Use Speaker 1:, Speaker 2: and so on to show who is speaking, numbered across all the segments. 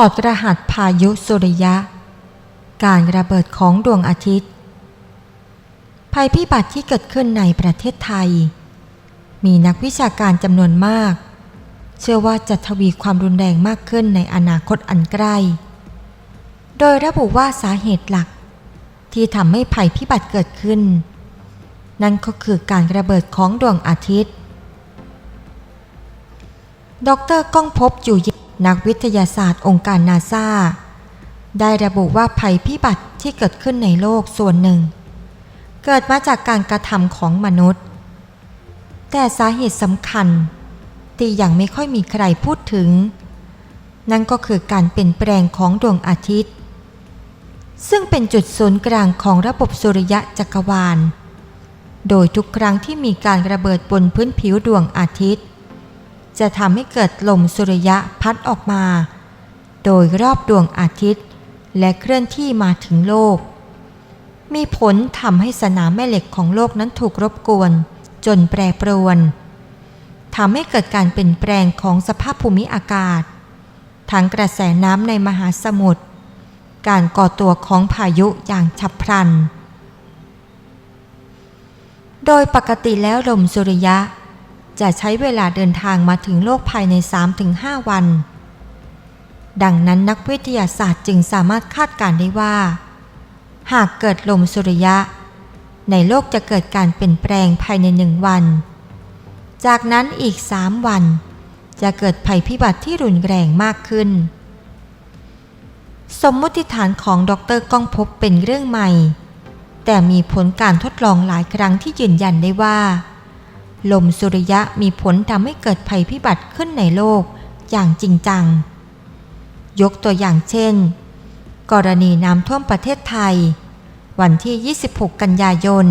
Speaker 1: ถอดรหัสพายุสุริยะ การระเบิดของดวงอาทิตย์ ภัยพิบัติที่เกิดขึ้นในประเทศไทย มีนักวิชาการจำนวนมาก เชื่อว่าจะทวีความรุนแรงมากขึ้นในอนาคตอันใกล้ โดยระบุว่าสาเหตุหลัก ที่ทำให้ภัยพิบัติเกิดขึ้น นั่นก็คือการระเบิดของดวงอาทิตย์ ดรก้องพบอยู่เย็น นักวิทยาศาสตร์องค์การนาซาได้ระบุว่าภัยพิบัติที่เกิดขึ้นในโลกส่วนหนึ่ง เกิดมาจากการกระทำของมนุษย์ แต่สาเหตุสำคัญที่ยังไม่ค่อยมีใครพูดถึง นั่นก็คือการเปลี่ยนแปลงของดวงอาทิตย์ ซึ่งเป็นจุดศูนย์กลางของระบบสุริยะจักรวาล โดยทุกครั้งที่มีการระเบิดบนพื้นผิวดวงอาทิตย์ จะทำให้เกิดลมสุริยะพัดออกมา โดยรอบดวงอาทิตย์ และเคลื่อนที่มาถึงโลก มีผลทำให้สนามแม่เหล็กของโลกนั้นถูกรบกวน จนแปรปรวนทำให้เกิดการเปลี่ยนแปลงของสภาพภูมิอากาศ ทั้งกระแสน้ำในมหาสมุทร การก่อตัวของพายุอย่างฉับพลัน โดยปกติแล้วลมสุริยะ จะใช้เวลาเดินทางมาถึงโลกภายใน 3-5 วัน ดังนั้นนักวิทยาศาสตร์จึงสามารถคาดการณ์ได้ว่า หากเกิดลมสุริยะ ในโลกจะเกิดการเปลี่ยนแปลงภายในหนึ่งวัน จากนั้นอีกสามวัน จะเกิดภัยพิบัติที่รุนแรงมากขึ้น สมมติฐานของดรก้องพบเป็นเรื่องใหม่ แต่มีผลการทดลองหลายครั้งที่ยืนยันได้ว่า ลมสุริยะมีผลทำให้เกิดภัยพิบัติขึ้นในโลกอย่างจริงจัง ยกตัวอย่างเช่น กรณีน้ำท่วมประเทศไทย วันที่ 26 กันยายน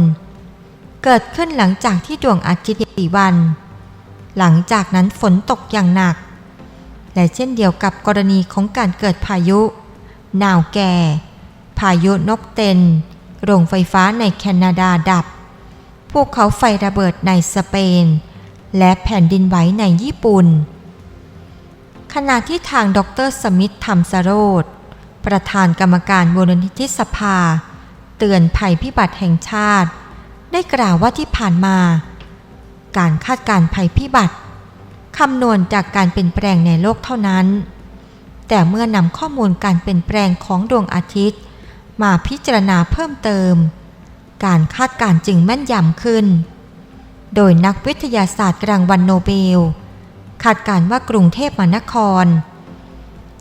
Speaker 1: เกิดขึ้นหลังจากที่ดวงอาทิตย์สี่วัน หลังจากนั้นฝนตกอย่างหนัก และเช่นเดียวกับกรณีของการเกิดพายุหนาวแก่ พายุนกเต็น โรงไฟฟ้าในแคนาดาดับ ภูเขาไฟระเบิดในสเปน และแผ่นดินไหวในญี่ปุ่น ขณะที่ทางดรสมิธธรรมสโรธประธานกรรมการมูลนิธิสภา เตือนภัยพิบัติแห่งชาติ ได้กล่าวว่าที่ผ่านมา การคาดการณ์ภัยพิบัติคำนวณจากการเปลี่ยนแปลงในโลกเท่านั้น แต่เมื่อนำข้อมูลการเปลี่ยนแปลงของดวงอาทิตย์ มาพิจารณาเพิ่มเติม การคาดการ์จึงแม่นยำขึ้น โดยนักวิทยาศาสตร์รางวัลโนเบลคาดการ์ว่ากรุงเทพมหานคร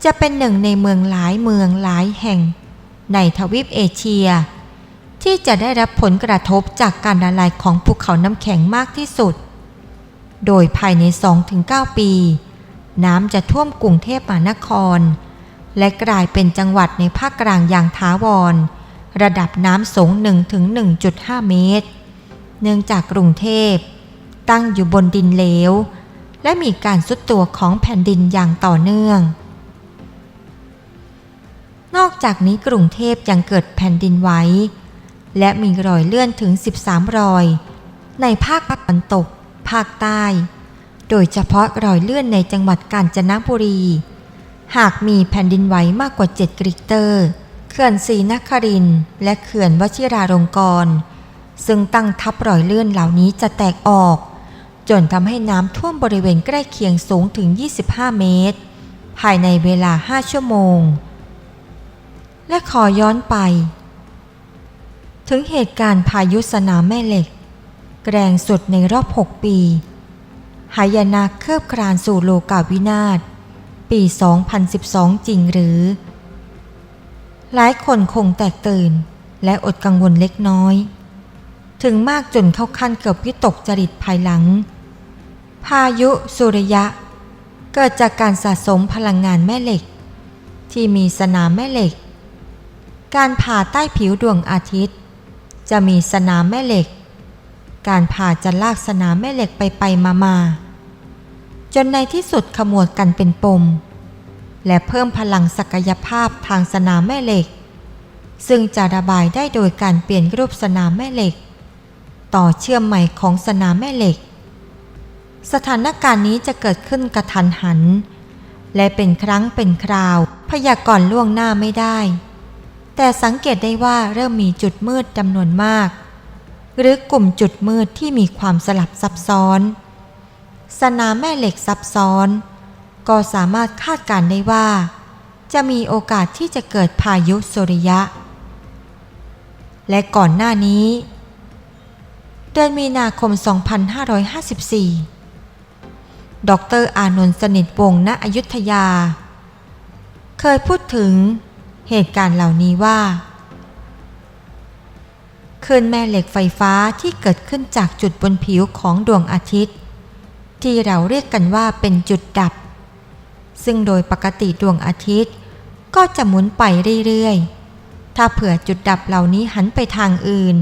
Speaker 1: จะเป็นหนึ่งในเมืองหลายเมืองหลายแห่ง ในทวีปเอเชีย ที่จะได้รับผลกระทบจากการละลายของภูเขาน้ำแข็งมากที่สุด โดยภายใน 2-9 ปี น้ำจะท่วมกรุงเทพมหานคร และกลายเป็นจังหวัดในภาคกลางอย่างท้าวร ระดับน้ำสูง 1-1.5 เมตร เนื่องจากกรุงเทพ ตั้งอยู่บนดินเหลว และมีการสุดตัวของแผ่นดินอย่างต่อเนื่อง นอกจากนี้กรุงเทพยังเกิดแผ่นดินไหวและมีรอยเลื่อนถึง 13 รอย ในภาคตะวันตก ภาคใต้ โดยเฉพาะรอยเลื่อนในจังหวัดกาญจนบุรี หากมีแผ่นดินไหวมากกว่า 7 กริกเตอร์ ขื่อนศรีนครินและเขื่อนวชิราลงกรณ์ซึ่งตั้งทับรอยเลื่อนเหล่านี้จะแตกออก จนทำให้น้ำท่วมบริเวณใกล้เคียงสูงถึง 25 เมตร ภายในเวลา 5 ชั่วโมง และขอย้อนไป ถึงเหตุการณ์พายุสนามแม่เหล็กแรงสุดในรอบ 6 ปี หายนะเคือบครานสู่โลกาวินาศ ปี 2012 จริงหรือ หลายคนคงแตกตื่น และอดกังวลเล็กน้อย ถึงมากจนเข้าขั้นเกือบวิตกจริตภายหลัง พายุสุริยะ เกิดจากการสะสมพลังงานแม่เหล็ก ที่มีสนามแม่เหล็ก การผ่าใต้ผิวดวงอาทิตย์ จะมีสนามแม่เหล็ก การผ่าจะลากสนามแม่เหล็กไปไปมามาจนในที่สุดขมวดกันเป็นปม และเพิ่มพลังศักยภาพทางสนามแม่เหล็ก ซึ่งจะระบายได้โดยการเปลี่ยนรูปสนามแม่เหล็ก ต่อเชื่อมใหม่ของสนามแม่เหล็ก สถานการณ์นี้จะเกิดขึ้นกระทันหัน และเป็นครั้งเป็นคราว พยากรณ์ล่วงหน้าไม่ได้ แต่สังเกตได้ว่าเริ่มมีจุดมืดจำนวนมาก หรือกลุ่มจุดมืดที่มีความสลับซับซ้อน สนามแม่เหล็กซับซ้อน ก็สามารถคาดการณ์ได้ว่า จะมีโอกาสที่จะเกิดพายุสุริยะ และก่อนหน้านี้ เดือนมีนาคม 2554 ดรอานนท์สนิทวงศ์ณอยุธยา เคยพูดถึงเหตุการณ์เหล่านี้ว่าคลื่นแม่เหล็กไฟฟ้าที่เกิดขึ้นจากจุดบนผิวของดวงอาทิตย์ ที่เราเรียกกันว่าเป็นจุดดับ ซึ่งโดยปกติดวงอาทิตย์ ก็จะหมุนไปเรื่อยๆ ถ้าเผื่อจุดดับเหล่านี้หันไปทางอื่น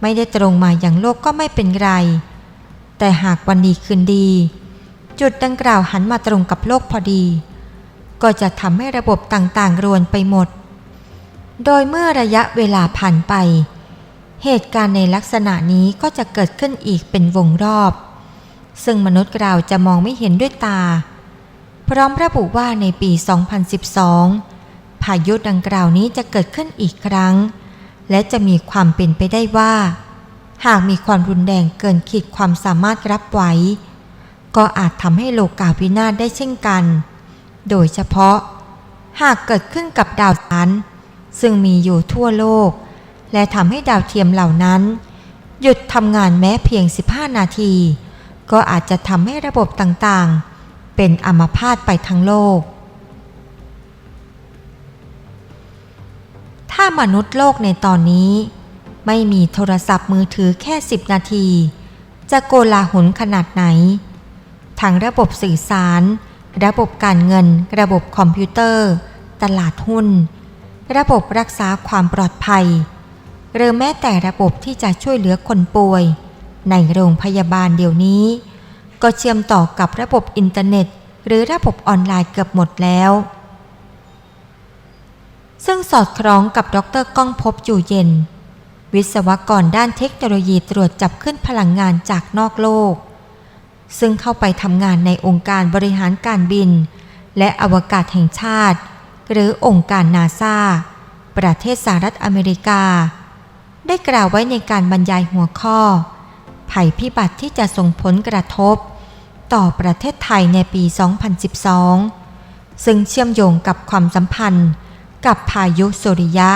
Speaker 1: ไม่ได้ตรงมาอย่างโลกก็ไม่เป็นไร แต่หากวันดีคืนดี จุดดังกล่าวหันมาตรงกับโลกพอดี ก็จะทำให้ระบบต่างๆ รวนไปหมด โดยเมื่อระยะเวลาผ่านไป เหตุการณ์ในลักษณะนี้ก็จะเกิดขึ้นอีกเป็นวงรอบ ซึ่งมนุษย์เราจะมองไม่เห็นด้วยตา พร้อมระบุว่าในปี 2012 พายุดังกล่าวนี้จะเกิดขึ้นอีกครั้ง และจะมีความเป็นไปได้ว่า หากมีความรุนแรงเกินขีดความสามารถรับไหวก็อาจทำให้โลกาวินาศได้เช่นกัน โดยเฉพาะ หากเกิดขึ้นกับดาวจันทร์ซึ่งมีอยู่ทั่วโลก และทำให้ดาวเทียมเหล่านั้น หยุดทำงานแม้เพียง 15 นาที ก็อาจจะทำให้ระบบต่างๆ เป็นอัมพาตไปทั้งโลก ถ้ามนุษย์โลกในตอนนี้ ไม่มีโทรศัพท์มือถือแค่ 10 นาที จะโกลาหลขนาดไหน ทั้งระบบสื่อสาร ระบบการเงิน ระบบคอมพิวเตอร์ ตลาดหุ้น ระบบรักษาความปลอดภัย หรือแม้แต่ระบบที่จะช่วยเหลือคนป่วย ในโรงพยาบาลเดี๋ยวนี้ ก็เชื่อมต่อกับระบบอินเทอร์เน็ต หรือระบบออนไลน์เกือบหมดแล้ว ซึ่งสอดคล้องกับดรก้องพบอยู่เย็น วิศวกรด้านเทคโนโลยีตรวจจับขึ้นพลังงานจากนอกโลก ซึ่งเข้าไปทำงานในองค์การบริหารการบิน และอวกาศแห่งชาติ หรือองค์การนาซาประเทศสหรัฐอเมริกา ได้กล่าวไว้ในการบรรยายหัวข้อ ภัยพิบัติที่จะส่งผลกระทบ ต่อประเทศไทยในปี 2012 ซึ่งเชื่อมโยงกับความสัมพันธ์กับพายุสุริยะ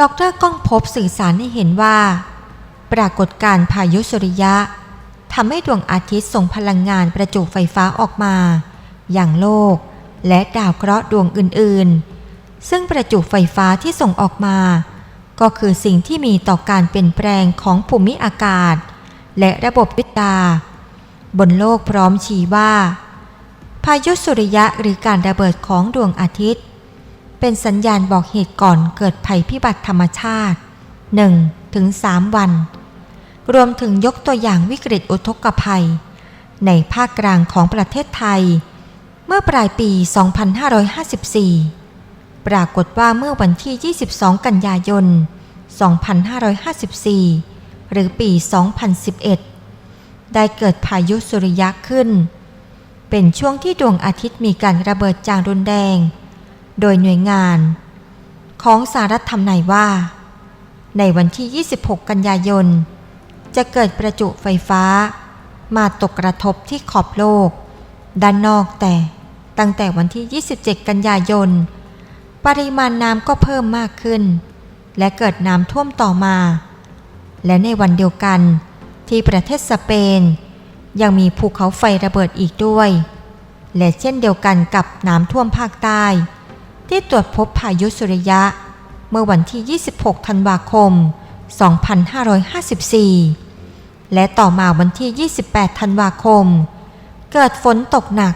Speaker 1: ดรก้องพบสื่อสารให้เห็นว่า ปรากฏการพายุสุริยะทำให้ดวงอาทิตย์ส่งพลังงานประจุไฟฟ้าออกมา อย่างโลก และดาวเคราะห์ดวงอื่นๆ ซึ่งประจุไฟฟ้าที่ส่งออกมา ก็คือสิ่งที่มีต่อการเปลี่ยนแปลงของภูมิอากาศ และระบบวิทยาบนโลกพร้อมชี้ว่า พายุสุริยะหรือการระเบิดของดวงอาทิตย์ เป็นสัญญาณบอกเหตุก่อนเกิดภัยพิบัติธรรมชาติ 1-3ถึงวัน รวมถึงยกตัวอย่างวิกฤตอุทกภัย ในภาคกลางของประเทศไทย เมื่อปลายปี 2554 ปรากฏว่าเมื่อวันที่ 22 กันยายน 2554 หรือปี 2011 ได้เกิดพายุสุริยะขึ้น เป็นช่วงที่ดวงอาทิตย์มีการระเบิดจางรุนแรง โดยหน่วยงาน ของสหรัฐทำนายว่า ในวันที่ 26 กันยายน จะเกิดประจุไฟฟ้า มาตกกระทบที่ขอบโลก ด้านนอกแต่ตั้งแต่วันที่ 27 กันยายน ปริมาณน้ำก็เพิ่มมากขึ้น และเกิดน้ำท่วมต่อมา และในวันเดียวกันที่ประเทศสเปน ยังมีภูเขาไฟระเบิดอีกด้วย และเช่นเดียวกันกับน้ำท่วมภาคใต้ ที่ตรวจพบพายุสุริยะ เมื่อวันที่ 26 ธันวาคม 2554 และต่อมาวันที่ 28 ธันวาคม เกิดฝนตกหนัก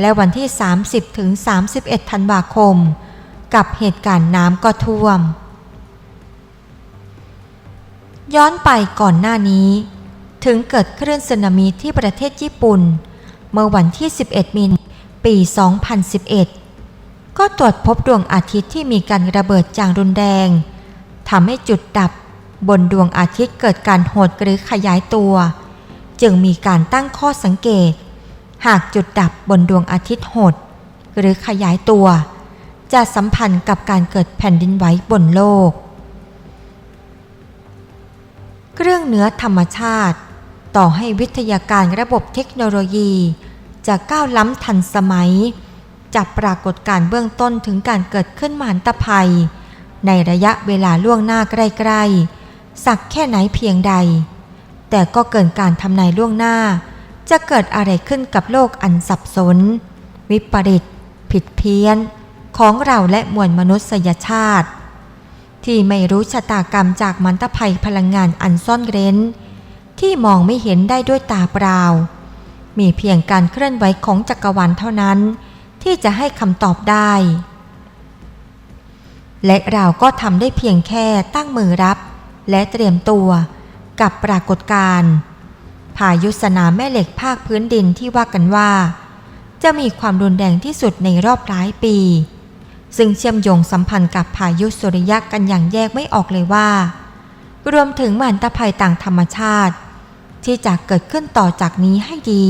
Speaker 1: และวันที่ 30 ถึง 31 ธันวาคม กับเหตุการณ์น้ำก็ท่วม ย้อนไปก่อนหน้านี้ ถึงเกิดคลื่นสึนามิที่ประเทศญี่ปุ่น เมื่อวันที่ 11มีนปี 2011 ก็ตรวจพบดวงอาทิตย์ที่มีการระเบิดจางรุนแรงทำให้จุดดับบนดวงอาทิตย์เกิดการหดหรือขยายตัว จึงมีการตั้งข้อสังเกต หากจุดดับบนดวงอาทิตย์หด หรือขยายตัว จะสัมพันธ์กับการเกิดแผ่นดินไหวบนโลก เครื่องเหนือธรรมชาติ ต่อให้วิทยาการระบบเทคโนโลยี จะก้าวล้ำทันสมัยจับปรากฏการณ์เบื้องต้นถึงการเกิดขึ้นมหันตภัย ในระยะเวลาล่วงหน้าใกล้ๆ สักแค่ไหนเพียงใด แต่ก็เกินการทำนายล่วงหน้า จะเกิดอะไรขึ้นกับโลกอันสับสน วิปริต ผิดเพี้ยน ของเราและมวลมนุษยชาติ ที่ไม่รู้ชะตากรรมจากมันตภัยพลังงานอันซ่อนเร้น ที่มองไม่เห็นได้ด้วยตาเปล่า มีเพียงการเคลื่อนไหวของจักรวาลเท่านั้น ที่จะให้คำตอบได้ และเราก็ทำได้เพียงแค่ตั้งมือรับ และเตรียมตัวกับปรากฏการณ์พายุสนามแม่เหล็กภาคพื้นดินที่ว่ากันว่า จะมีความรุนแรงที่สุดในรอบหลายปี ซึ่งเชื่อมโยงสัมพันธ์กับพายุสุริยะกันอย่างแยกไม่ออกเลยว่า รวมถึงมหันตภัยต่างธรรมชาติ ที่จะเกิดขึ้นต่อจากนี้ให้ดี